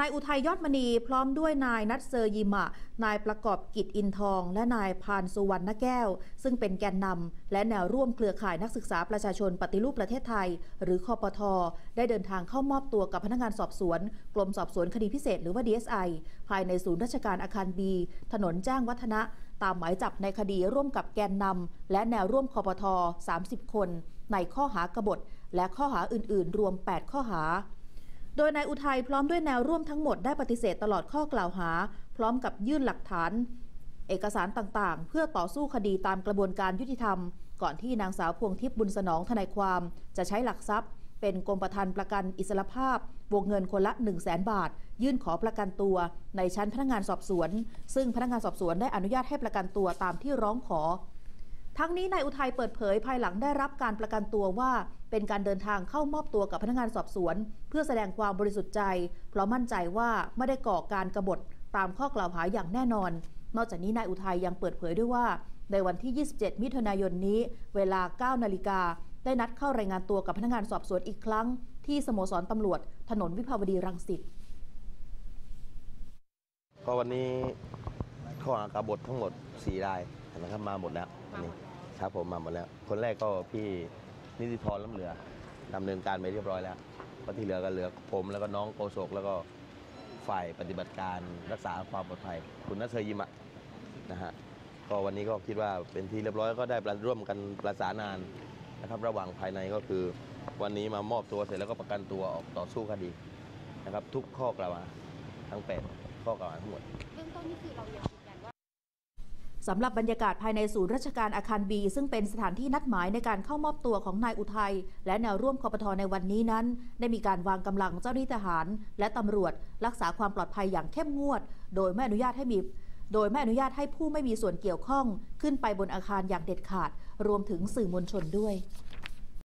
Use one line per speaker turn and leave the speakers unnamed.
นายอุทัยยอดมณีพร้อมด้วยนายนัทเซอร์ยิมะ นายประกอบกิจอินทอง และนายพานสุวรรณแก้ว ซึ่งเป็นแกนนำและแนวร่วมเครือข่ายนักศึกษาประชาชนปฏิรูปประเทศไทย หรือคอปท ได้เดินทางเข้ามอบตัวกับพนักงานสอบสวน กรมสอบสวนคดีพิเศษหรือว่า DSI ภายในศูนย์ราชการอาคารบีถนนแจ้งวัฒนะ ตามหมายจับในคดีร่วมกับแกนนำและแนวร่วมคอปท 30 คน ในข้อหากบฏและข้อหาอื่น ๆ รวม 8 ข้อหา โดยนายอุทัยพร้อมด้วยแนวร่วมทั้งหมดได้ปฏิเสธตลอดข้อกล่าวหา พร้อมกับยื่นหลักฐาน เอกสารต่างๆ เพื่อต่อสู้คดีตามกระบวนการยุติธรรม ก่อนที่นางสาวพวงทิพย์บุญสนองทนายความ จะใช้หลักทรัพย์ เป็นกรมประธานประกันอิสรภาพ วงเงินคนละ 1 0 0 0 0แบาท ยื่นขอประกันตัว ในชั้นพนักงานสอบสวน ซึ่งพนักงานสอบสวนได้อนุญาตให้ประกันตัวตามที่ร้องขอ ทั้งนี้นายอุทัยเปิดเผยภายหลังได้รับการประกันตัวว่า เป็นการเดินทางเข้ามอบตัวกับพนักงานสอบสวน เพื่อแสดงความบริสุทธิ์ใจ เพราะมั่นใจว่าไม่ได้ก่อการกรบฏตามข้อกล่าวหาอย่างแน่นอน นอกจากนี้นายอุทัยยังเปิดเผยด้วยว่า ในวันที่ 27 มิถุนายนนี้ เวลา 9 นาฬิกาได้นัดเข้ารายงานตัวกับพนักงานสอบสวนอีกครั้ง ที่สโมสรตำรวจ ถนนวิภาวดีรังสิต
ก็วันนี้ข้อหากบฏทั้งหมด4ราย นะครับมาหมดแล้ววันนี้ครับผมมาหมดแล้ว คนแรกก็พี่นิติธรล้ำเหลือดำเนินการไปเรียบร้อยแล้วก็ที่เหลือก็เหลือผมแล้วก็น้องโกศกแล้วก็ฝ่ายปฏิบัติการรักษาความปลอดภัย คุณนัทเชยยิมะนะฮะก็วันนี้ก็คิดว่าเป็นที่เรียบร้อยก็ได้ประร่วมกันประสานงานนะครับ ระหว่างภายในก็คือ วันนี้มามอบตัวเสร็จแล้วก็ประกันตัวออกต่อสู้คดีนะครับ ทุกข้อกล่าวหาทั้งแปดข้อกล่าวหาทั้งหมด
เบื้องต้นนี่คือเรายังยืนยันว่า
สำหรับบรรยากาศภายในศูนย์ราชการอาคารบีซึ่งเป็นสถานที่นัดหมายในการเข้ามอบตัวของนายอุทัย และแนวร่วมคอปทในวันนี้นั้น ได้มีการวางกำลังเจ้าหน้าที่ทหาร และตำรวจ รักษาความปลอดภัยอย่างเข้มงวด โดยไม่อนุญาตให้มีโดยไม่อนุญาตให้ผู้ไม่มีส่วนเกี่ยวข้อง ขึ้นไปบนอาคารอย่างเด็ดขาด รวมถึงสื่อมวลชนด้วย